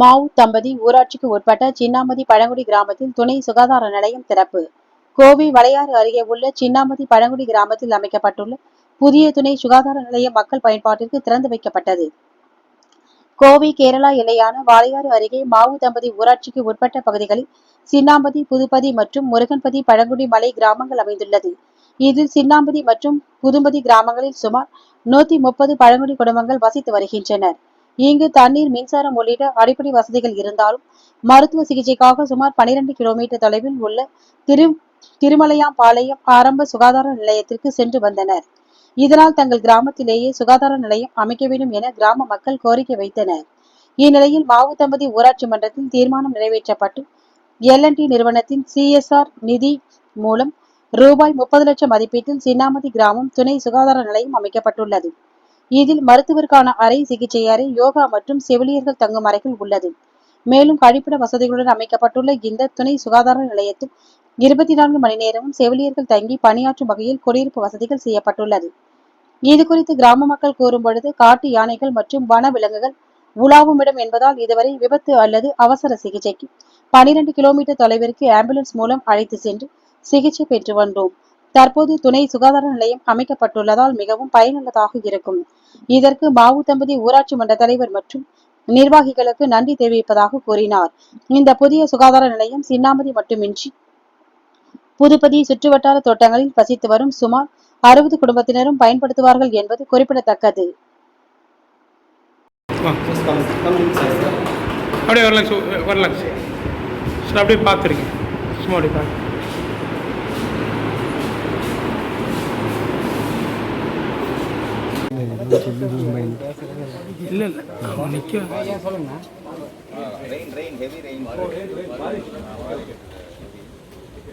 மாவு தம்பதி ஊராட்சிக்கு உட்பட்ட சின்னாமதி பழங்குடி கிராமத்தில் துணை சுகாதார நிலையம் திறப்பு. கோவை வளையாறு அருகே உள்ள சின்னாமதி பழங்குடி கிராமத்தில் அமைக்கப்பட்டுள்ள புதிய துணை சுகாதார நிலையம் மக்கள் பயன்பாட்டிற்கு திறந்து வைக்கப்பட்டது. கோவை கேரளா எல்லையான வாளையாறு அருகே மாவு தம்பதி ஊராட்சிக்கு உட்பட்ட பகுதிகளில் சின்னாம்பதி புதுப்பதி மற்றும் முருகன்பதி பழங்குடி மலை கிராமங்கள் அமைந்துள்ளது. இதில் சின்னாம்பதி மற்றும் புதுமதி கிராமங்களில் சுமார் நூத்தி முப்பது பழங்குடி குடும்பங்கள் வசித்து வருகின்றனர். இங்கு தண்ணீர் மின்சாரம் உள்ளிட்ட அடிப்படை வசதிகள் இருந்தாலும் மருத்துவ சிகிச்சைக்காக சுமார் 12 கிலோமீட்டர் தொலைவில் உள்ள திரு திருமலையாம்பாளையம் ஆரம்ப சுகாதார நிலையத்திற்கு சென்று வந்தனர். இதனால் தங்கள் கிராமத்திலேயே சுகாதார நிலையம் அமைக்க வேண்டும் என கிராம மக்கள் கோரிக்கை வைத்தனர். இந்நிலையில் மாவு தம்பதி ஊராட்சி மன்றத்தில் தீர்மானம் நிறைவேற்றப்பட்டு எல் நிறுவனத்தின் சிஎஸ்ஆர் நிதி மூலம் ரூபாய் முப்பது லட்சம் மதிப்பீட்டில் சின்னாமதி கிராமம் துணை சுகாதார நிலையம் அமைக்கப்பட்டுள்ளது. இதில் மருத்துவருக்கான அறை சிகிச்சை அறை யோகா மற்றும் செவிலியர்கள் தங்கும் அறைகள் உள்ளது. மேலும் கழிப்பிட வசதிகளுடன் அமைக்கப்பட்டுள்ள இந்த துணை சுகாதார நிலையத்தில் இருபத்தி நான்கு மணி நேரமும் செவிலியர்கள் தங்கி பணியாற்றும் வகையில் குடியிருப்பு வசதிகள் செய்யப்பட்டுள்ளது. இது குறித்து கிராம மக்கள் கூறும் பொழுது காட்டு யானைகள் மற்றும் வன விலங்குகள் உலாவும் இடம் என்பதால் இதுவரை விபத்து அல்லது அவசர சிகிச்சைக்கு 12 கிலோமீட்டர் தொலைவிற்கு ஆம்புலன்ஸ் மூலம் அழைத்து சென்று சிகிச்சை பெற்று வந்தோம். தற்போது துணை சுகாதார நிலையம் அமைக்கப்பட்டுள்ளதால் மிகவும் பயனுள்ளதாக இருக்கும். இதற்கு மாவு தம்பதி ஊராட்சி மன்ற தலைவர் மற்றும் நிர்வாகிகளுக்கு நன்றி தெரிவிப்பதாக கூறினார். இந்த புதிய சுகாதார நிலையம் சின்னாமதி மட்டுமின்றி புதுப்பதி சுற்றுவட்டார தோட்டங்களில் வசித்து வரும் சுமார் அறுபது குடும்பத்தினரும் பயன்படுத்துவார்கள் என்பது குறிப்பிடத்தக்கது. அப்படியே வரலாங்க சார். வரலாங்க சார் சார் அப்படியே பார்த்துருங்க. சும்மா அப்படியே பார்த்து இல்லை இல்லை அவன் நிற்க Rain, rain, heavy rain.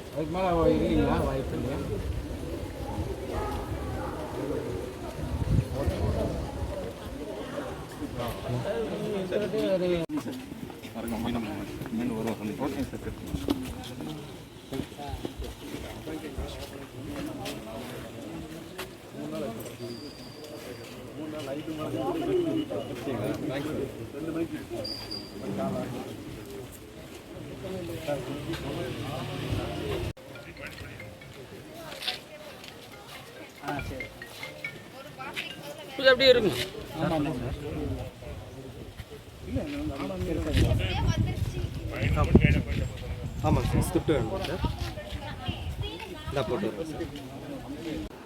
அதுக்கு மேலே இல்லைங்களா வாய்ப்பு சார் கொஞ்சம் அப்படியே இருங்க. ஆமாங்க சார் ஸ்கிரிப்ட் வேணும் சார். இந்தா போட்டு வரேன் சார்.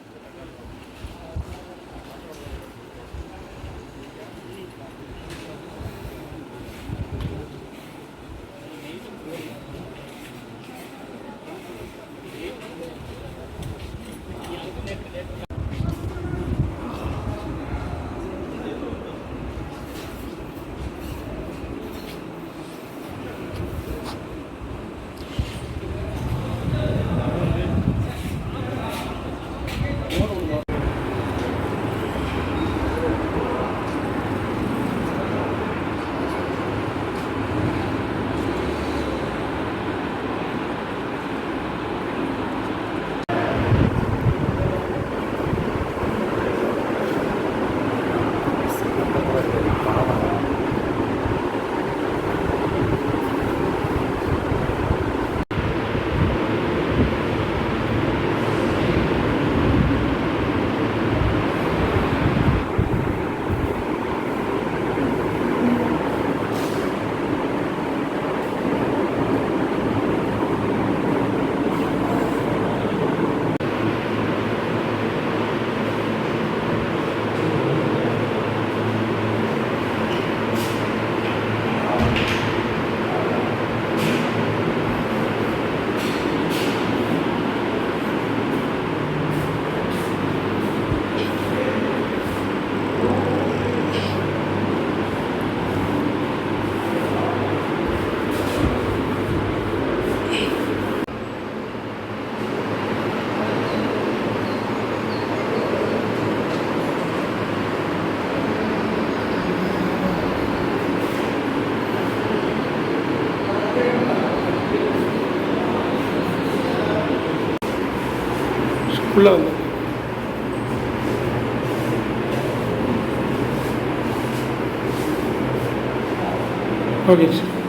உள்ளே வந்து ஓகே சார்.